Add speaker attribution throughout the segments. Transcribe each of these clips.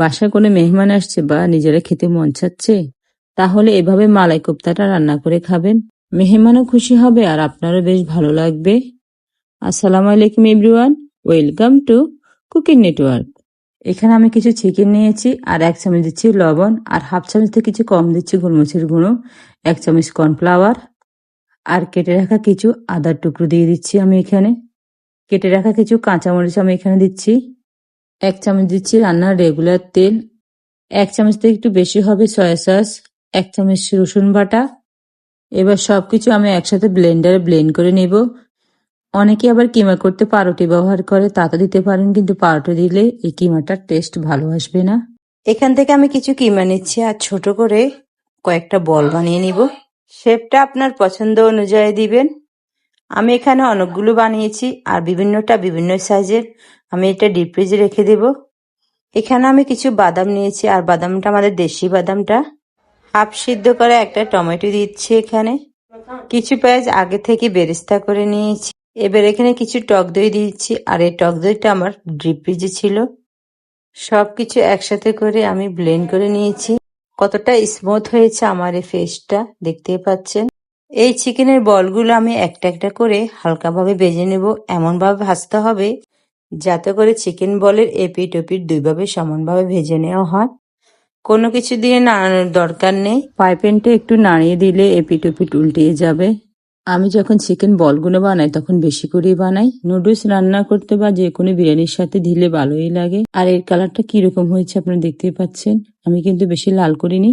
Speaker 1: বাসায় কোনো মেহমান আসছে বা নিজেরা খেতে মন চাচ্ছে, তাহলে এভাবে মালাই কোপ্তাটা রান্না করে খাবেন। মেহমানও খুশি হবে আর আপনারও বেশ ভালো লাগবে। আসসালামু আলাইকুম everyone, welcome to cooking network. এখানে আমি কিছু চিকেন নিয়েছি, আর এক চামচ দিচ্ছি লবণ, আর হাফ চামচ থেকে কিছু কম দিচ্ছি গোলমরিচের গুঁড়ো, এক চামচ কর্নফ্লাওয়ার, আর কেটে রাখা কিছু আদার টুকরো দিয়ে দিচ্ছি আমি এখানে। কেটে রাখা কিছু কাঁচামরিচ আমি এখানে দিচ্ছি। এক চামচ দিচ্ছি রান্নার রেগুলার তেল, এক চামচ থেকে একটু বেশি হবে সয়া সস এক চামচ রসুন বাটা। এবার সব কিছু আমি একসাথে ব্লেন্ডারে ব্লেন্ড করে নেব। অনেকে আবার কিমা করতে পাউরুটি ব্যবহার করে তাতে দিতে পারেন, কিন্তু পাউরুটি দিলে এই কিমাটার টেস্ট ভালো আসবে না। এখান থেকে আমি কিছু কিমা নিচ্ছি আর ছোট করে কয়েকটা বল বানিয়ে নিব। শেপটা আপনার পছন্দ অনুযায়ী দিবেন। আমি এখানে অনেকগুলো বানিয়েছি আর বিভিন্নটা বিভিন্ন সাইজের আমি এটা ডিপ ফ্রিজে রেখে দেব। এখানে আমি কিছু বাদাম নিয়েছি, আর বাদামটা আমাদের দেশি বাদামটা। হাফ সিদ্ধ করে একটা টমেটো দিচ্ছি এখানে। কিছু পেঁয়াজ আগে থেকে বেরেস্তা করে নিয়েছি। এবার এখানে কিছু টক দই দিয়েছি আর এই টক দইটা আমার ড্রিপ ফ্রিজে ছিল। সব কিছু একসাথে করে আমি ব্লেন্ড করে নিয়েছি। কতটা স্মুথ হয়েছে আমার এই ফেসটা দেখতেই পাচ্ছেন? এই চিকেনের বলগুলো আমি একটা একটা করে হালকাভাবে ভেজে নেব। এমনভাবে ভাজতে হবে যাতে করে চিকেন বলের এপিট ওপিট দুইভাবে সমানভাবে ভেজে নেওয়া হয়। কোনো কিছু দিয়ে নাড়ানোর দরকার নেই। পাইপেনটা একটু নাড়িয়ে দিলে এপিট ওপিট উল্টিয়ে যাবে। আমি যখন চিকেন বলগুলো বানাই, তখন বেশি করেই বানাই। নুডলস রান্না করতে বা যে কোনো বিরিয়ানির সাথে দিলে ভালোই লাগে। আর এর কালারটা কীরকম হয়েছে আপনারা দেখতেই পাচ্ছেন। আমি কিন্তু বেশি লাল করিনি।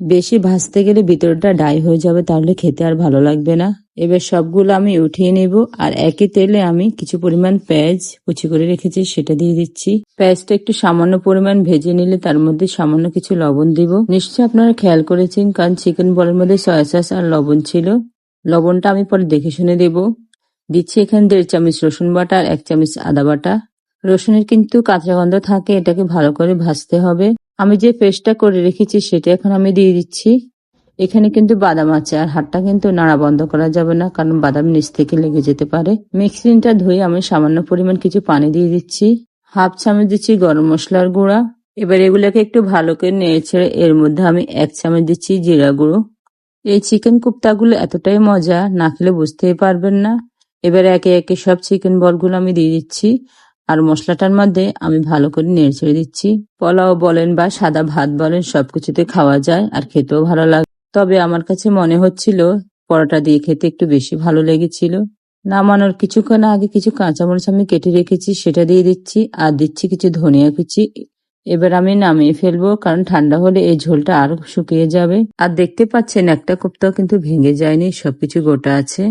Speaker 1: বেশি ভাজতে গেলে ভিতরটা ডাই হয়ে যাবে, তাহলে খেতে আর ভালো লাগবে না। এবার সবগুলো আমি উঠিয়ে নেব, আর একই তেলে আমি কিছু পরিমাণ পেঁয়াজ কুচি করে রেখেছি, সেটা দিয়ে দিচ্ছি। পেঁয়াজটা একটু সামান্য পরিমাণ ভেজে নিলে তার মধ্যে সামান্য কিছু লবণ দিব। নিশ্চয়ই আপনারা খেয়াল করেছেন, কারণ চিকেন বলের মধ্যে সয়া সস আর লবণ ছিল। লবণটা আমি পরে দেখে শুনে দেব। দিচ্ছি এখানে দেড় চামচ রসুন বাটা আর এক চামচ আদা বাটা। রসুনের কিন্তু কাঁচা গন্ধ থাকে, এটাকে ভালো করে ভাজতে হবে। আমি যে পেস্টটা করে রেখেছি সেটা এখন আমি দিয়ে দিচ্ছি। এখানে কিন্তু বাদাম আছে আর হাতটা কিন্তু নাড়া বন্ধ করা যাবে না, কারণ বাদাম নিচ থেকে লেগে যেতে পারে। মিক্সিংটা ধুয়ে আমি সামান্য পরিমাণ কিছু পানি দিয়ে দিচ্ছি। হাফ চামচ দিচ্ছি গরম মশলার গুঁড়া। এবার এগুলোকে একটু ভালো করে নিয়ে ছেড়ে এর মধ্যে আমি এক চামচ দিচ্ছি জিরা গুঁড়ো। এই চিকেন কুপ্তাগুলো এতটাই মজা, না খেলে বুঝতেই পারবেন না। এবার একে একে সব চিকেন বলগুলো আমি দিয়ে দিচ্ছি। আর মশলাটার মধ্যে আমি ভালো করে নেড়ে ছেড়ে দিচ্ছি। পোলাও বলেন বা সাদা ভাত বলেন, সবকিছুতে খাওয়া যায় আর খেতেও ভালো লাগে। তবে আমার কাছে মনে হচ্ছিল পরোটা দিয়ে খেতে একটু বেশি ভালো লেগেছিল। নামানোর কিছুক্ষণ আগে কিছু কাঁচামরিচ আমি কেটে রেখেছি, সেটা দিয়ে দিচ্ছি আর দিচ্ছি কিছু ধনিয়া কুচি। এবার আমি নামিয়ে ফেলব, কারণ ঠান্ডা হলে এই ঝোলটা আরও শুকিয়ে যাবে। আর দেখতে পাচ্ছেন, একটা কোপ্তাও কিন্তু ভেঙে যায়নি, সবকিছু গোটা আছে।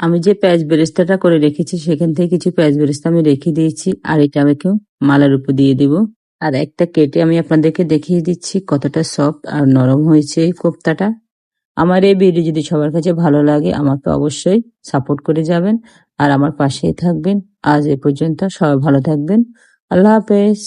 Speaker 1: আমি যে পেঁয়াজ বেরেস্তাটা করে রেখেছি, সেখান থেকে কিছু পেঁয়াজ বেরেস্তা আমি রেখে দিয়েছি, আর এটা আমি কেউ মালার উপর দিয়ে দিব। আর একটা কেটে আমি আপনাদেরকে দেখিয়ে দিচ্ছি কতটা সফট আর নরম হয়েছে এই কোপ্তাটা। আমার এই ভিডিও যদি সবার কাছে ভালো লাগে, আমাকে অবশ্যই সাপোর্ট করে যাবেন আর আমার পাশেই থাকবেন। আজ এ পর্যন্ত সবাই ভালো থাকবেন। আল্লাহ হাফেজ।